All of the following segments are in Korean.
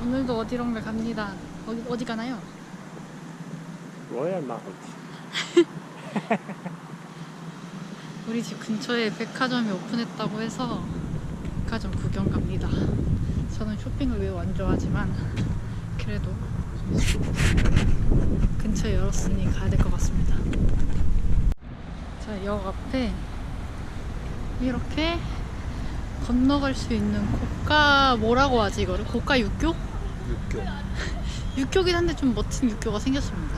오늘도 어디론가 갑니다. 어디, 어디 가나요? 로얄 마우트 우리 집 근처에 백화점이 오픈했다고 해서 백화점 구경 갑니다. 저는 쇼핑을 매우 안 좋아하지만 그래도 근처에 열었으니 가야 될 것 같습니다. 자, 역 앞에 이렇게 건너갈 수 있는 고가 뭐라고 하지 이거를? 고가 육교? 육교 육교긴 한데 좀 멋진 육교가 생겼습니다.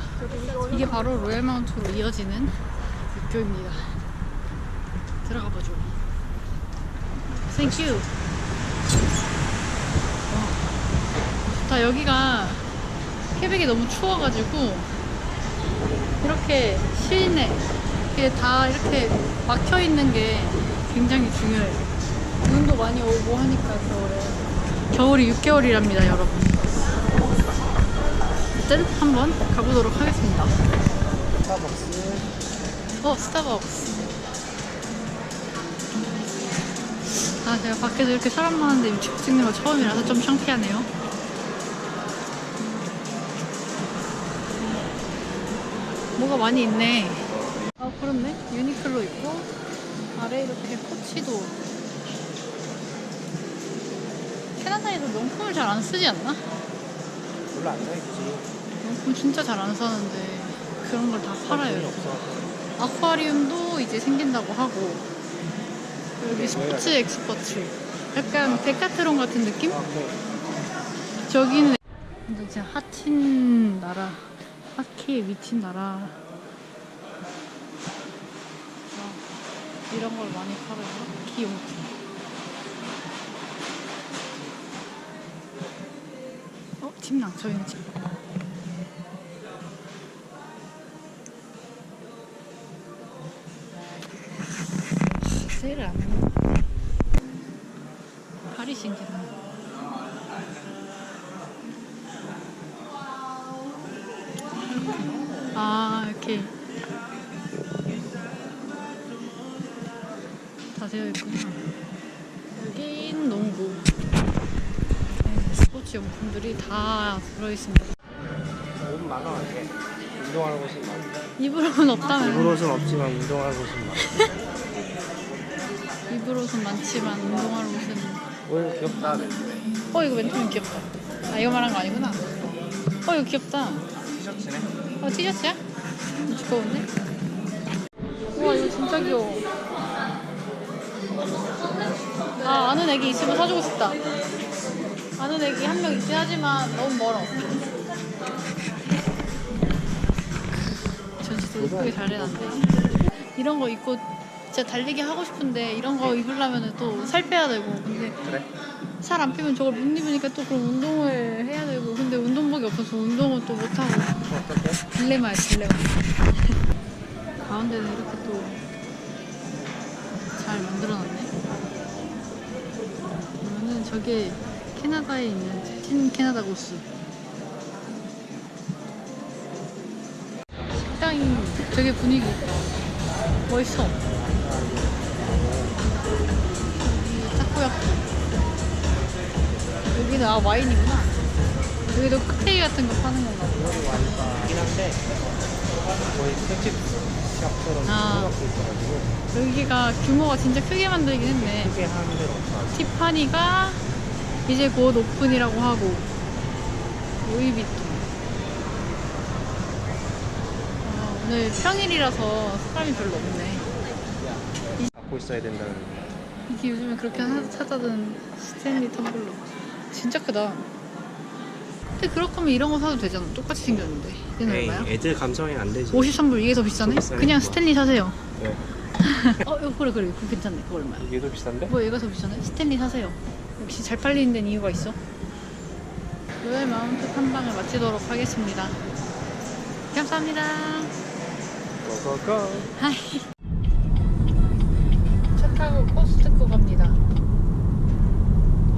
이게 바로 로얄 마운트로 이어지는 육교입니다. 들어가 보죠. Thank you. 와, 좋다. 여기가 태백이 너무 추워가지고 이렇게 실내 이게 다 이렇게 막혀 있는 게 굉장히 중요해요. 눈도 많이 오고 하니까 겨울에 겨울이 6개월이랍니다, 여러분. 어쨌든 한번 가보도록 하겠습니다. 스타벅스 어, 스타벅스. 아, 제가 밖에서 이렇게 사람 많은데 유튜브 찍는 거 처음이라서 좀 창피하네요. 뭐가 많이 있네. 아, 그렇네. 유니클로 있고, 아래 이렇게 코치도. 캐나다에서 명품을 잘 안 쓰지 않나? 별로 안 사있지 명품 진짜 잘 안 사는데 그런 걸 다 팔아요. 없어 아쿠아리움도 이제 생긴다고 하고 여기 스포츠 엑스퍼트 약간 데카트론 같은 느낌? 아 그래 저기는 진짜 핫친 나라 핫키에 미친 나라 아, 이런 걸 많이 팔아요 핫키용품 어? 침낭 저희는 집세 아 이렇게. 다 되어 있구나. 여긴 농구 네, 스포츠 용품들이 다 들어있습니다. 옷 많아 이게. 운동할 곳은 많아. 옷은 없다면. 옷은 없지만 운동할 곳은 많아. 옷은 많지만 운동할 옷은 오늘 귀엽다. 어 이거 맨투맨 귀엽다. 아 이거 말한 거 아니구나. 어 이거 귀엽다. 티셔츠네 어 티셔츠야? 두꺼운데? 우와 이거 진짜 귀여워. 아 아는 애기 있으면 사주고 싶다. 아는 애기 한 명 있긴 하지만 너무 멀어. 전시도 이쁘게 잘 해놨네. 이런 거 입고 진짜 달리기 하고 싶은데 이런 거 입으려면 또 살 빼야 되고. 근데 그래 살 안 빼면 저걸 못 입으니까 또 그럼 운동을 해야 되고. 근데 운동복이 없어서 운동은 또 못하고? 딜레마야 딜레마. 가운데는 이렇게 또 잘 만들어놨네. 그러면은 저게 캐나다에 있는 찐 캐나다 고수 식당이 되게 분위기 있다 멋있어 여기는 아 와인이구나 여기도 칵테일 같은 거 파는 건가 봐 이거도 많긴 한데 거의 택집 샵처럼 아. 생각돼 있어가지고 여기가 규모가 진짜 크게 만들긴 했네. 크게 하는 데는 없어 티파니가 이제 곧 오픈이라고 하고 루이비통. 아, 오늘 평일이라서 사람이 별로 없네. 갖고 있어야 된다는 이게 요즘에 그렇게 하- 찾아든 스탠리 텀블러. 진짜 크다. 근데 그럴 거면 이런 거 사도 되잖아. 똑같이 생겼는데. 얘는 얼마야? 애들 감성이 안 되지 53불 이게 더 비싸네? 그냥 이거. 스탠리 사세요. 네. 어, 이거 그래 그래. 그거 괜찮네. 그거 얼마야? 이게 더 비싼데? 뭐 얘가 더 비싸네? 스탠리 사세요. 역시 잘 팔리는 데는 이유가 있어. 로얄 마운트 탐방을 마치도록 하겠습니다. 감사합니다. 고고고 하이. 차 타고 코스트코 갑니다.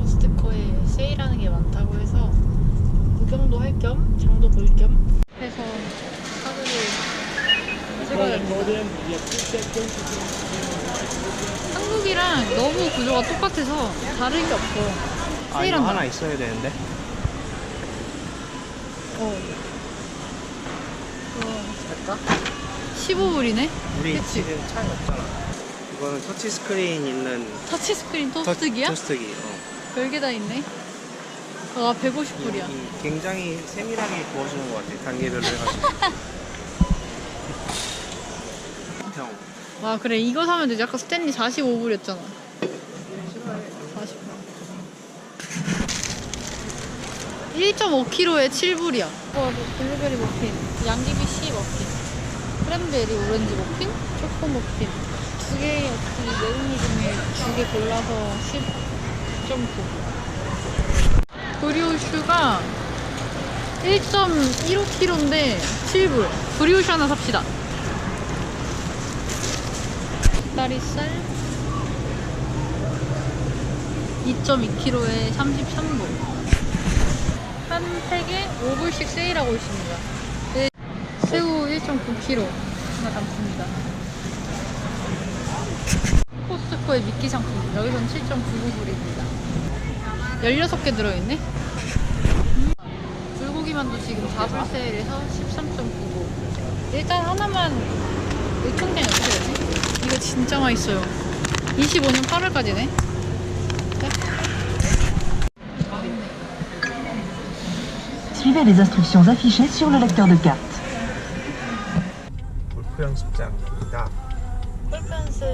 코스트코에 세일하는 게 많다고 해서 구경도 할 겸 장도 볼 겸 해서 카드를 찍어야 됩니다. 한국이랑 너무 구조가 똑같아서 다른 게 없어. 아 이거 세일한다. 하나 있어야 되는데 어. 그거 할까? 15불이네? 우리 그치? 지금 차이 없잖아 이거는 터치 스크린 있는 터치스크린 터- 토스트기야? 토스트기 어. 별게 다 있네. 아, 150불이야. 이- 이 굉장히 세밀하게 구워주는 것 같아 단계별로 해가지고 형 와, 그래. 이거 사면 되지. 아까 스탠리 45불이었잖아. 40불. 1.5kg에 7불이야. 어, 블루베리 머핀, 양귀비 씨 머핀, 크랜베리 오렌지 머핀, 초코 머핀. 두 개의 어떤 메뉴 중에 두 개 골라서 10.9. 브리오슈가 1.15kg인데 7불. 브리오슈 하나 삽시다. 닭다리살 2.2kg에 33불. 한 팩에 5불씩 세일하고 있습니다. 네, 새우 1.9kg 하나 담습니다. 코스코의 미끼 상품. 여기선 7.99불입니다. 16개 들어있네? 음. 불고기만두 지금 4불 세일해서 13.99. 일단 하나만 유통기한이 어떻게 되지? 이거 진짜 맛있어요. 25년 8월까지네. Suivez les instructions affichées sur le lecteur de carte. 골프 연습장입니다 폴펜스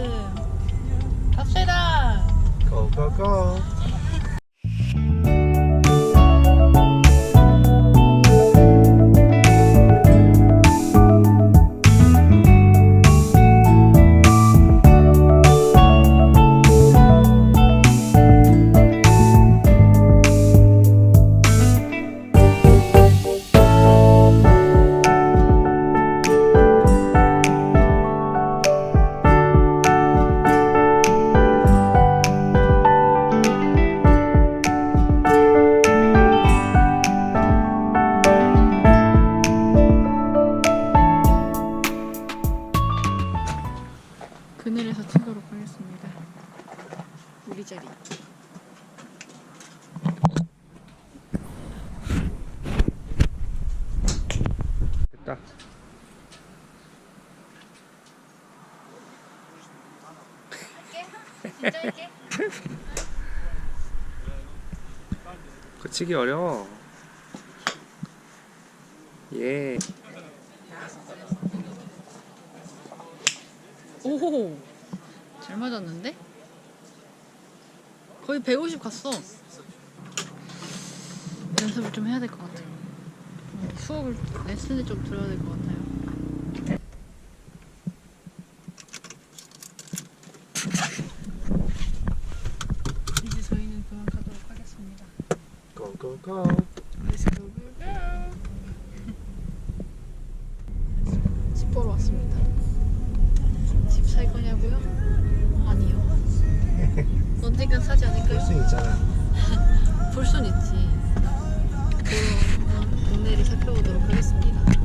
갑시다. 고고고 그치기 어려워 예 오, 잘 맞았는데? 거의 150 갔어. 연습을 좀 해야 될 것 같아요. 음, 수업을 레슨을 좀 들어야 될 것 같아요. go. Let's go, go, go. 집 보러 왔습니다. 집 살 거냐고요? 아니요. 언젠간 사지 않을까요? 볼순 있잖아. 볼 순 있지. 그럼 동네를 살펴보도록 하겠습니다.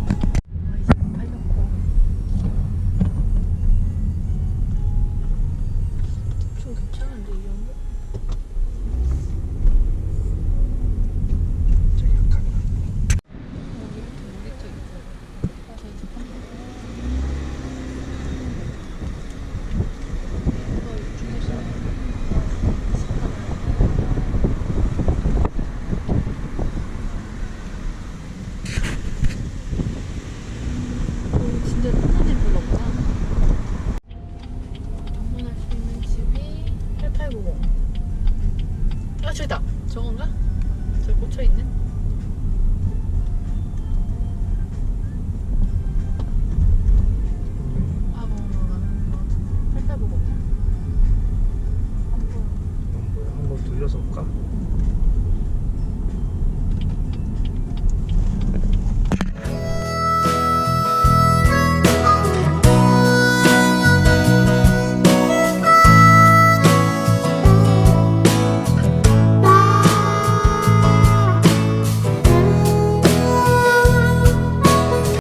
아 저기다 저건가? 저기 꽂혀있는?